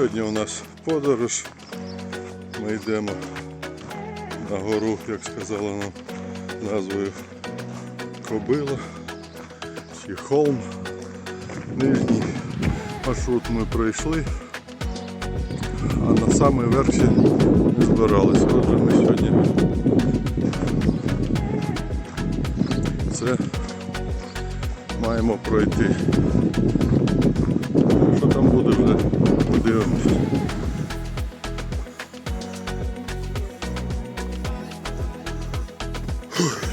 Сьогодні у нас подорож. Ми йдемо на гору, як сказала нам назвою Кобила чи холм. Нижній маршрут ми пройшли, а на самий верх не збиралися. Отже, ми сьогодні це маємо пройти. Що там буде вже? Подивимось.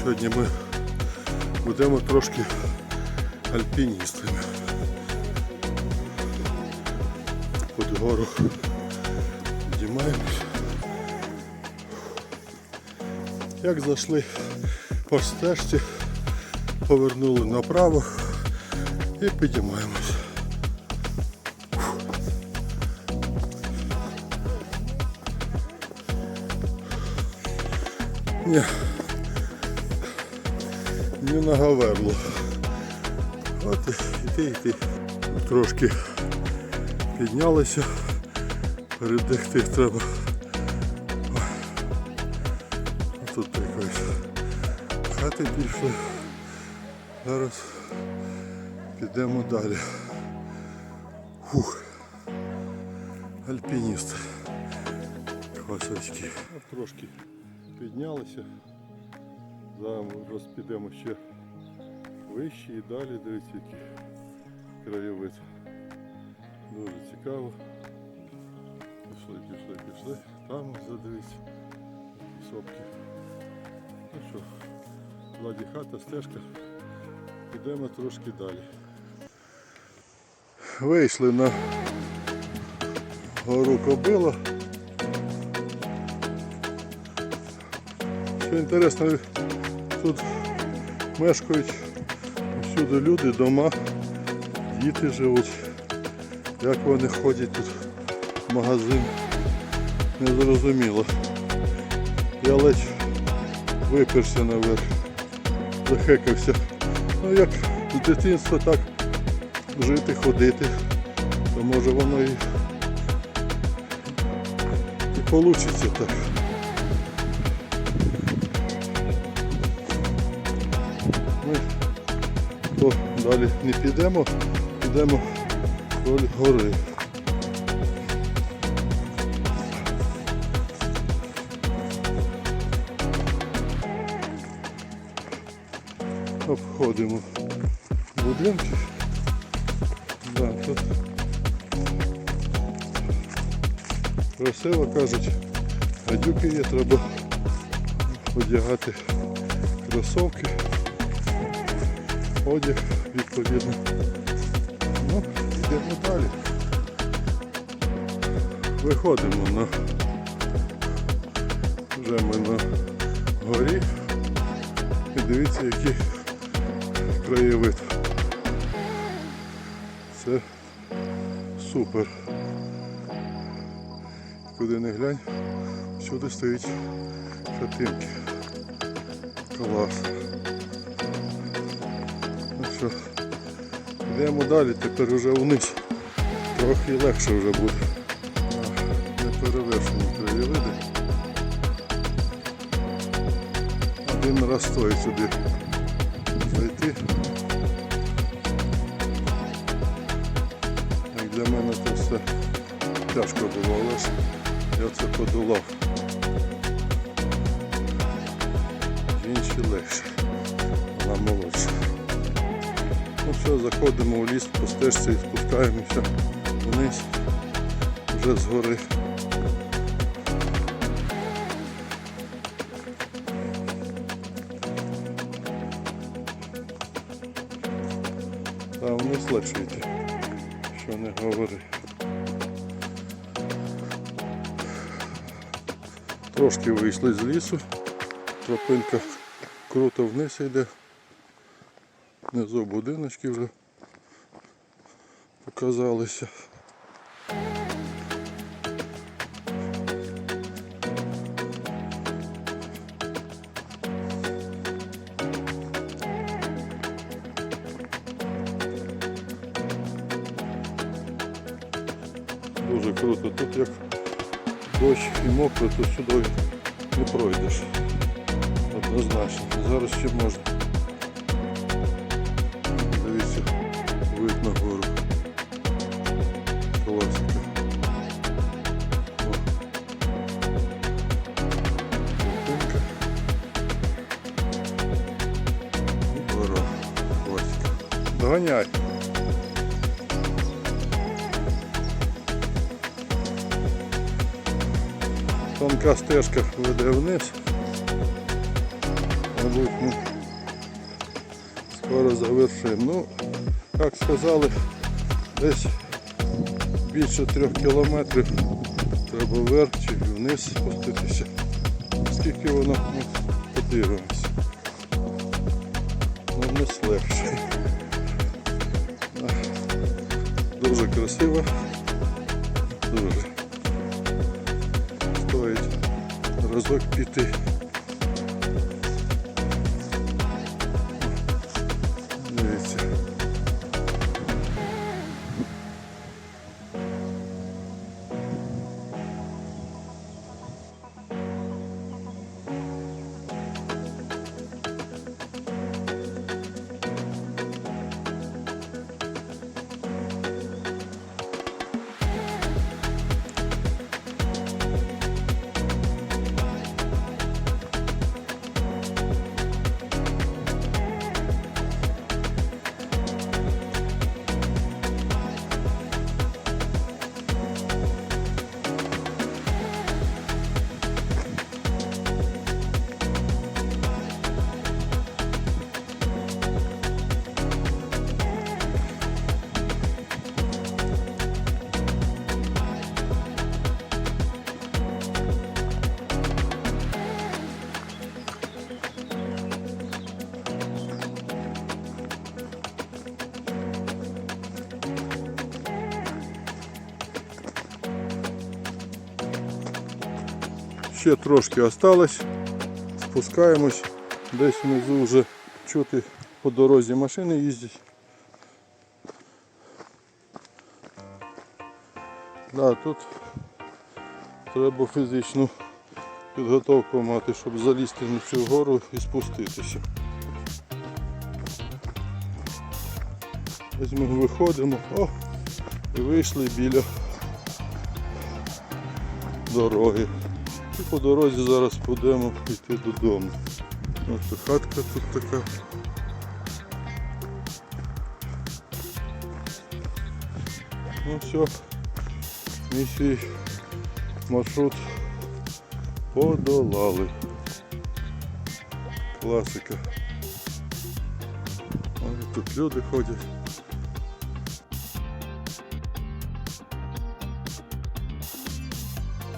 Сьогодні ми будемо трошки альпіністами. Під гору підіймаємось. Як зайшли по стежці, повернули направо і підіймаємось. Ні. Не на Гаверло. От іти, іти. Трошки піднялися. Передихти треба. А Тут якось хати пішли. Зараз підемо далі. Фух. Альпініст. Квасочки. Трошки піднялися. Зараз підемо ще вище і далі, дивіться, який краєвид. Дуже цікаво. Пішли, пішли, пішли. Там задивіться. Сопки. Ну що, ззаді хата, стежка. Підемо трошки далі. Вийшли на гору Кобила. Що інтересно, тут мешкають всюди люди, дома, діти живуть. Як вони ходять тут в магазин, не зрозуміло. Я ледь виперся наверх, захекався. Ну як з дитинства так жити, ходити, то може воно і, і вийде так. То далі не підемо, підемо вдоль гори. Обходимо будинки. Да, тут красиво кажуть, гадюки є, треба одягати кросовки одяг відповідно. Ну, йдемо далі. Виходимо на вже ми на горі і дивіться який краєвид. Це супер. Куди не глянь, всюди стоїть хатинки. Клас. Що, йдемо далі, тепер вже вниз. Трохи легше вже буде. Не перевершені краєвиди. Один раз стоїть сюди зайти. Як для мене це все тяжко було, але я це подолав. Інші легше. Вона молодша. Ну все, заходимо у ліс по стежці і спускаємося вниз вже з гори. Та вниз легше що не говори. Трошки вийшли з лісу, тропинка круто вниз йде. Внизу будиночки вже показалися. Дуже круто. Тут як дощ і мокро, то сюди не пройдеш. Однозначно. Зараз ще можна. Доганяй. Тонка стежка веде вниз. Мабуть, ми скоро завершимо. Ну, як сказали, десь більше трьох кілометрів треба вверх чи вниз спуститися. Скільки воно ми подивимося. Ну, не легше. Дуже красиво. Дуже. Стоїть разок піти. Ще трошки осталось. Спускаємось. Десь внизу вже чути по дорозі машини їздять. Да, тут треба фізичну підготовку мати, щоб залізти на цю гору і спуститися. Ось ми виходимо, о, і вийшли біля дороги. І по дорозі зараз будемо йти додому. Ось хатка тут така. Ну все, ми свій маршрут подолали. Класика. Ось тут люди ходять.